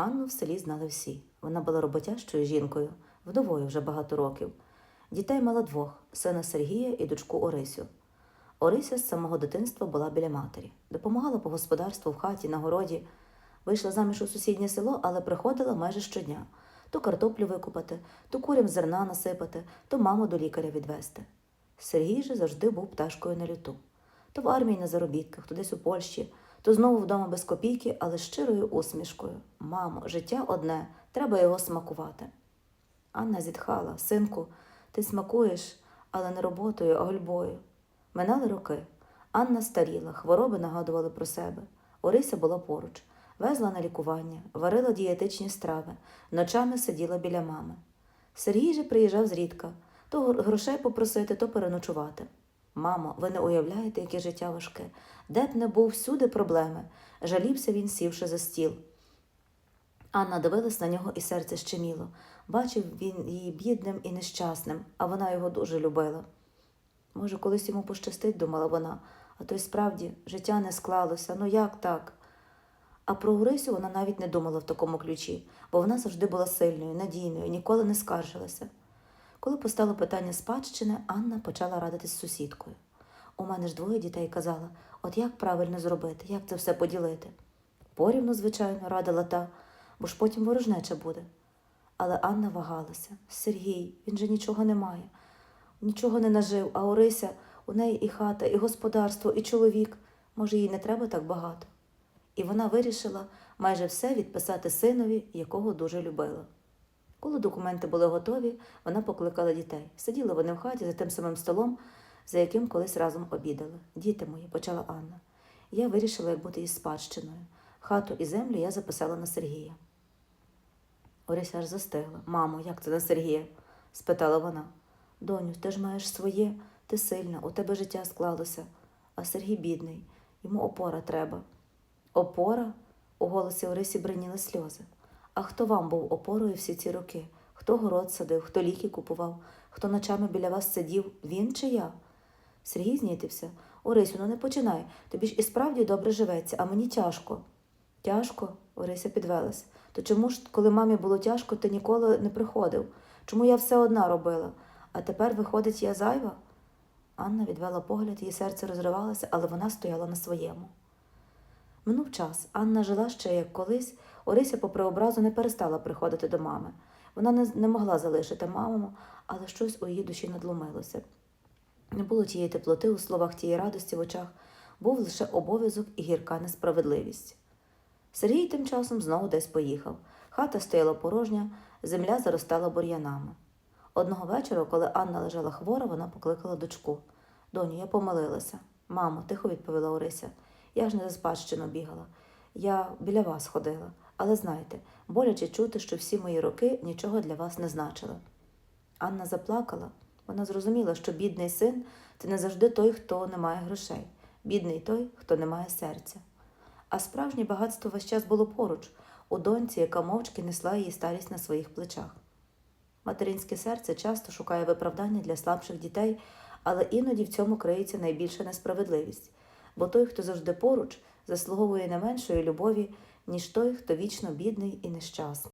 Анну в селі знали всі. Вона була роботящою жінкою, вдовою вже багато років. Дітей мала двох сина Сергія і дочку Орисю. Орися з самого дитинства була біля матері, допомагала по господарству в хаті, на городі. Вийшла заміж у сусіднє село, але приходила майже щодня то картоплю викупати, то курям зерна насипати, то маму до лікаря відвести. Сергій же завжди був пташкою на люту. То в армії на заробітках, то десь у Польщі, то знову вдома без копійки, але щирою усмішкою. Мамо, життя одне, треба його смакувати. Анна зітхала, синку, ти смакуєш, але не роботою, а гульбою. Минали роки. Анна старіла, хвороби нагадували про себе. Орися була поруч, везла на лікування, варила дієтичні страви, ночами сиділа біля мами. Сергій же приїжджав зрідка то грошей попросити, то переночувати. Мамо, ви не уявляєте, яке життя важке. Де б не був всюди проблеми. Жалівся він, сівши за стіл. Анна дивилась на нього і серце щеміло. Бачив він її бідним і нещасним, а вона його дуже любила. Може, колись йому пощастить, думала вона, а то й справді життя не склалося. Ну як так? А про Орисю вона навіть не думала в такому ключі, бо вона завжди була сильною, надійною, ніколи не скаржилася. Коли постало питання спадщини, Анна почала радитись з сусідкою. У мене ж двоє дітей казала, от як правильно зробити, як це все поділити. Порівну, звичайно, радила та, бо ж потім ворожнеча буде. Але Анна вагалася. Сергій, він же нічого не має, нічого не нажив, а Орися, у неї і хата, і господарство, і чоловік. Може, їй не треба так багато. І вона вирішила майже все відписати синові, якого дуже любила. Коли документи були готові, вона покликала дітей. Сиділи вони в хаті за тим самим столом, за яким колись разом обідали. Діти мої, почала Анна. Я вирішила, як бути із спадщиною. Хату і землю я записала на Сергія. Орися аж застигла. Мамо, як це на Сергія? спитала вона. Доню, ти ж маєш своє, ти сильна, у тебе життя склалося, а Сергій бідний, йому опора треба. Опора? У голосі Орисі бриніли сльози. А хто вам був опорою всі ці роки? Хто город садив, хто ліки купував, хто ночами біля вас сидів, він чи я? Сергій знітився. Орисю, ну не починай. Тобі ж і справді добре живеться, а мені тяжко. Тяжко? Орися підвелась. То чому ж, коли мамі було тяжко, ти ніколи не приходив? Чому я все одна робила? А тепер, виходить, я зайва? Анна відвела погляд, її серце розривалося, але вона стояла на своєму. Минув час. Анна жила ще як колись. Орися, попри образу, не перестала приходити до мами. Вона не, не могла залишити маму, але щось у її душі надломилося. Не було тієї теплоти у словах, тієї радості в очах, був лише обов'язок і гірка несправедливість. Сергій тим часом знову десь поїхав. Хата стояла порожня, земля заростала бур'янами. Одного вечора, коли Анна лежала хвора, вона покликала дочку. Доню, я помилилася. Мамо, тихо відповіла Орися. Я ж не за спадщину бігала. Я біля вас ходила. Але знайте, боляче чути, що всі мої роки нічого для вас не значили. Анна заплакала. Вона зрозуміла, що бідний син це не завжди той, хто не має грошей, бідний той, хто не має серця. А справжнє багатство весь час було поруч, у доньці, яка мовчки несла її старість на своїх плечах. Материнське серце часто шукає виправдання для слабших дітей, але іноді в цьому криється найбільша несправедливість, бо той, хто завжди поруч, заслуговує не меншої любові, ніж той, хто вічно бідний і нещасний.